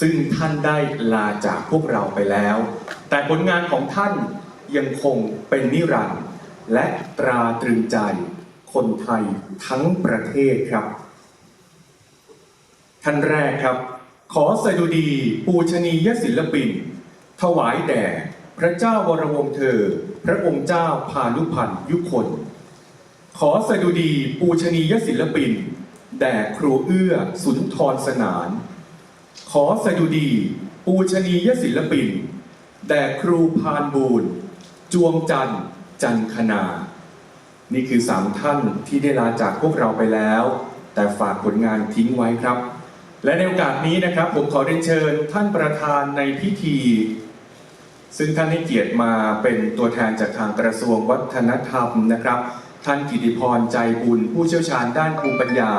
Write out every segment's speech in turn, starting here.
ซึ่งท่านได้ลาจากพวกเราไปแล้ว แต่ผลงานของท่านยังคงเป็นนิรันดร์และตราตรึงใจคนไทยทั้งประเทศครับ ท่านแรกครับ ขอสดุดีปูชนียศิลปิน ถวายแด่พระเจ้าวรวงเธอ พระองค์เจ้าพานุพันธ์ยุคน ขอสดุดีปูชนียศิลปิน แด่ครูเอื้อสุนทรสนาน ขอสดุดี ปูชนียศิลปิน แด่ครูพานบูรจวงจันจันคณานี่คือสามท่านที่ได้ลาจากพวกเราไปแล้ว แต่ฝากผลงานทิ้งไว้ครับ และในโอกาสนี้นะครับ ผมขอเรียนเชิญท่านประธานในพิธี ซึ่งท่านให้เกียรติมาเป็นตัวแทนจากทางกระทรวงวัฒนธรรมนะครับ ท่านกิติพรใจบุญผู้เชี่ยวชาญด้านภูมิปัญญา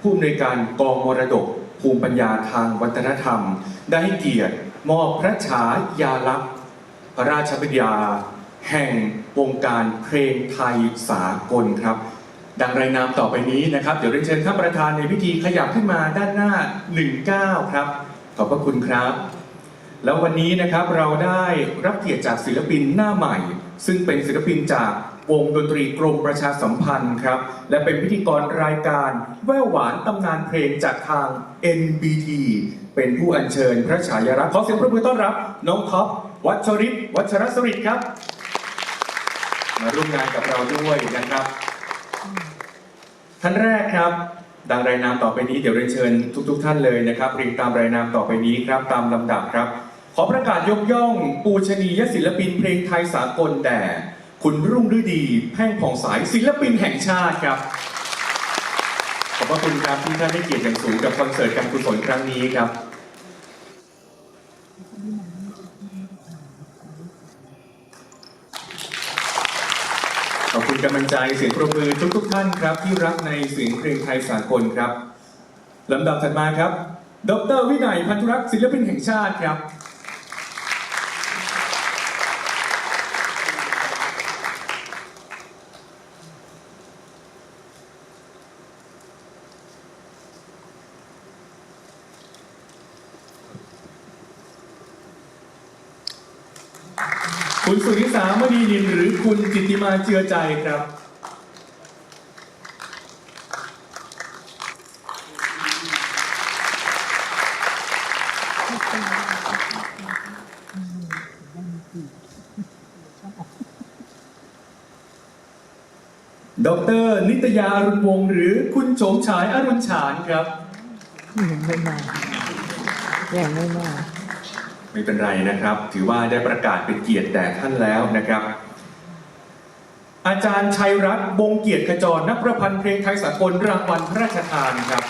ผู้อำนวยการกองมรดก ภูมิปัญญาทางวัฒนธรรม ได้ให้เกียรติมอบพระฉายาลักษณ์พระราชบิดา แห่งวงการเพลงไทยสากลครับ ดังรายนามต่อไปนี้นะครับ เดี๋ยวเรียนเชิญท่านประธานในพิธีขยับขึ้นมาด้านหน้า 19 ครับ ขอบพระคุณครับ แล้ววันนี้นะครับเราได้รับเกียรติจากศิลปินหน้าใหม่ ซึ่งเป็นศิลปินจากวงดนตรีกรมประชาสัมพันธ์ครับ และเป็นพิธีกรรายการแว่วหวานตำนานเพลงจากทาง NBT เป็นผู้อัญเชิญพระฉายาลักษณ์ขอเสียงปรบมือต้อนรับ น้องท็อปวัชริศวัชรสริตครับ มาร่วมงานกับเราด้วยนะครับ ท่านแรกครับดังรายนามต่อไปนี้เดี๋ยวเรียนเชิญทุก ๆท่านเลยนะครับเรียงตามรายนามต่อไปนี้ครับตามลำดับครับ ขอประกาศยกย่อง ปูชนียศิลปินเพลงไทยสากลแด่ คุณรุ่งฤดี แพ่งผ่องสายศิลปินแห่งชาติครับ ขอบพระคุณครับที่ท่านได้เกียรติอย่างสูงกับคอนเสิร์ตการกุศลครั้งนี้ครับขอบคุณกำลังใจเสียงปรบมือทุกๆท่านครับ ที่รักในเสียงเพลงไทยสากลครับลำดับถัดมาครับ ดรวินัยพันธุรักษ์ศิลปินแห่งชาติครับ คุณสุนิสามณีนินหรือคุณจิตติมาเจือใจครับ ดร นิตยาอรุณวงศ์หรือคุณโฉมฉายอรุณฉานครับ ยังไม่มายังไม่มา ไม่เป็นไรนะครับ ถือว่าได้ประกาศเป็นเกียรติแด่ท่านแล้วนะครับ อาจารย์ชัยรัตน์วงเกียรติขจรนักประพันธ์เพลงไทยสากลรางวัลพระราชทานครับ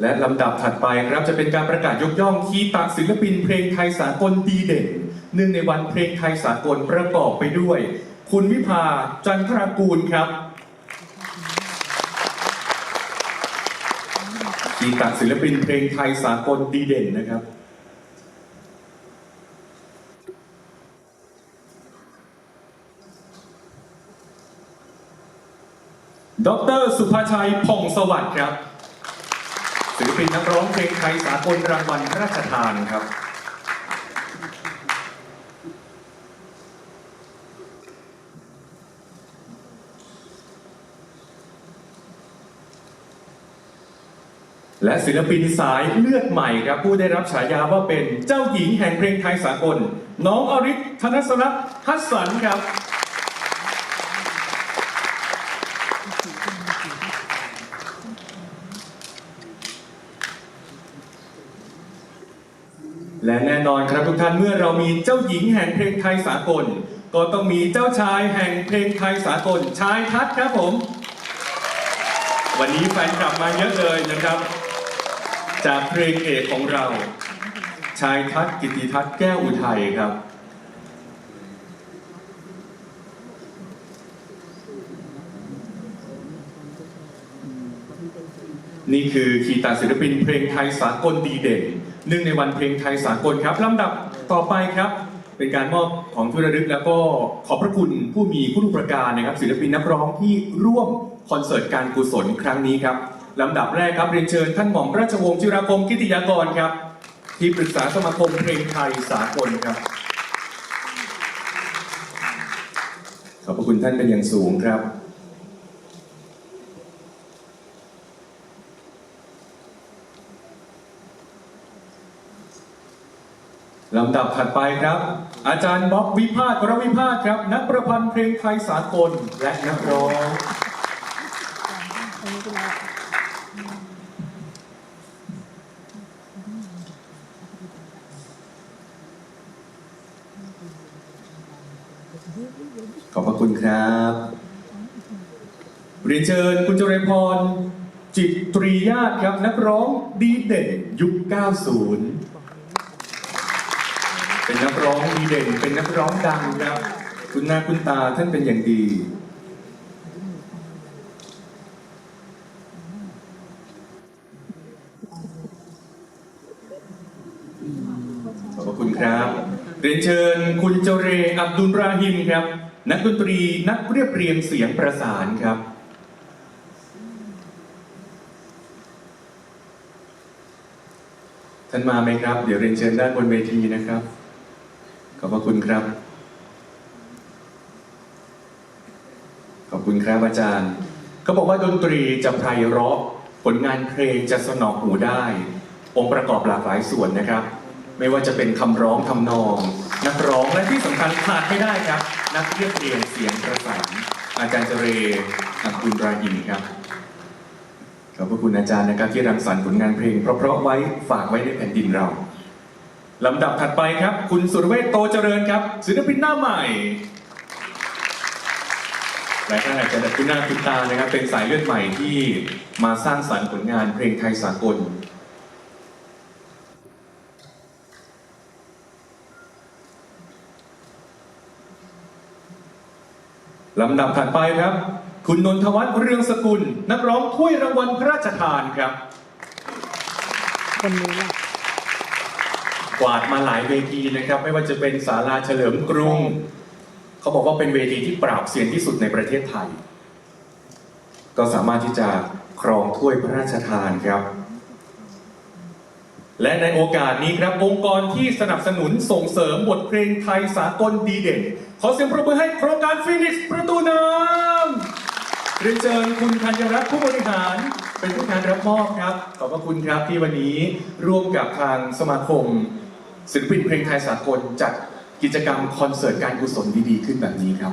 และลำดับถัดไปครับจะเป็นการประกาศยกย่องคีตะศิลปินเพลงไทยสากลดีเด่น เนื่องในวันเพลงไทยสากลประกอบไปด้วย คุณวิภาจันทรากูลครับคีตะศิลปินเพลงไทยสากลดีเด่นนะครับ ดรสุภาชัยผ่องสวัสดิ์ครับศิลปินนักร้องเพลงไทยสากลรางวัลพระราชทานครับ และศิลปินสายเลือดใหม่ครับผู้ได้รับฉายาว่าเป็นเจ้าหญิงแห่งเพลงไทยสากล น้องอริศธนสรัตน์ฮัสสันครับ และแน่นอนครับทุกท่านเมื่อเรามีเจ้าหญิงแห่งเพลงไทยสากล ก็ต้องมีเจ้าชายแห่งเพลงไทยสากลชายทัศน์ครับผม วันนี้แฟนกลับมาเยอะเลยนะครับ จากเพลงเอกของเรา ชายทัศน์กิติทัศน์แก้วอุทัยครับนี่คือขีตาศิลปินเพลงไทยสากลดีเด่นหนึ่งในวันเพลงไทยสากลครับลำดับต่อไปครับ เป็นการมอบของที่ระลึกแล้วก็ขอบพระคุณผู้มีผู้ประการนะครับ ศิลปินนักร้องที่ร่วมคอนเสิร์ตการกุศลครั้งนี้ครับ ลำดับแรกครับเรียนเชิญท่านหม่อมราชวงศ์จิราคมกิติยากรครับ ที่ปรึกษาสมาคมเพลงไทยสากลครับ ขอบพระคุณท่านเป็นอย่างสูงครับ ลำดับถัดไปครับ อาจารย์บ๊อบวิพาทวรวิพาทครับ นักประพันธ์เพลงไทยสากลและนักร้อง ขอบพระ ครับเรียนเชิญคุณจริพร จิตตรีญาติครับ นักร้องดีเด่นยุค 90 เป็นนักร้องดีเด่น เป็นนักร้องดังครับ คุณหน้าคุณตาท่านเป็นอย่างดีขอบคุณครับ เรียนเชิญคุณเจเรอับดุลราฮิมครับ นักดนตรีนักเรียบเรียงเสียงประสานครับ ท่านมาไหมครับ เดี๋ยวเรียนเชิญด้านบนเวทีนะครับ ขอบพระคุณครับ ขอบคุณครับอาจารย์ เขาบอกว่าดนตรีจะไพเราะ ผลงานเพลงจะสนอกหูได้ องค์ประกอบหลากหลายส่วนนะครับ ไม่ว่าจะเป็นคำร้องทำนอง นักร้องและที่สำคัญขาดไม่ได้ครับ นักเรียบเรียงเสียงประสานอาจารย์เจเรอับดุลราฮิมครับขอบพระคุณอาจารย์นะครับที่รังสรรค์ผลงานเพลง เพราะๆไว้ฝากไว้ในแผ่นดินเราลำดับถัดไปครับ คุณสุรเวทโตเจริญครับศิลปินหน้าใหม่หลายท่านอาจจะคุ้นหน้าคุ้นตานะครับเป็นสายเลือดใหม่ที่มาสร้างสรรค์ผลงานเพลงไทยสากล ลำดับถัดไปครับ คุณนนทวัฒน์เรืองสกุล นักร้องถ้วยรางวัลพระราชทานครับ คนนี้แหละกวาดมาหลายเวทีนะครับ ไม่ว่าจะเป็นศาลาเฉลิมกรุง เขาบอกว่าเป็นเวทีที่ปราบเซียนที่สุดในประเทศไทย ก็สามารถที่จะครองถ้วยพระราชทานครับ และในโอกาสนี้ครับองค์กรที่สนับสนุนส่งเสริมบทเพลงไทยสากลดีเด่น ขอเสียงปรบมือให้โครงการฟินิชประตูน้ำเรียนเชิญคุณธัญรัตน์ผู้บริหาร เป็นผู้การรับมอบครับ ขอบพระคุณครับที่วันนี้ร่วมกับทางสมาคม ศิลปินเพลงไทยสากลจัดกิจกรรมคอนเสิร์ตการกุศลดีๆ ขึ้นแบบนี้ครับ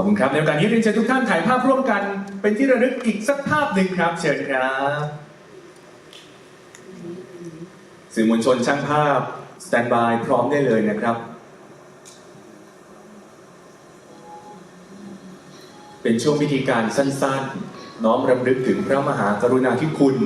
อบคุณครับในโอกาสนี้เรียนเชิญทุกท่านถ่ายภาพร่วมกัน เป็นที่ระลึกอีกสักภาพหนึ่งครับ เชิญครับสื่อมวลชนช่างภาพสแตนบายพร้อมได้เลยนะครับ เป็นช่วงพิธีการสั้นๆ น้อมรำลึกถึงพระมหากรุณาธิคุณ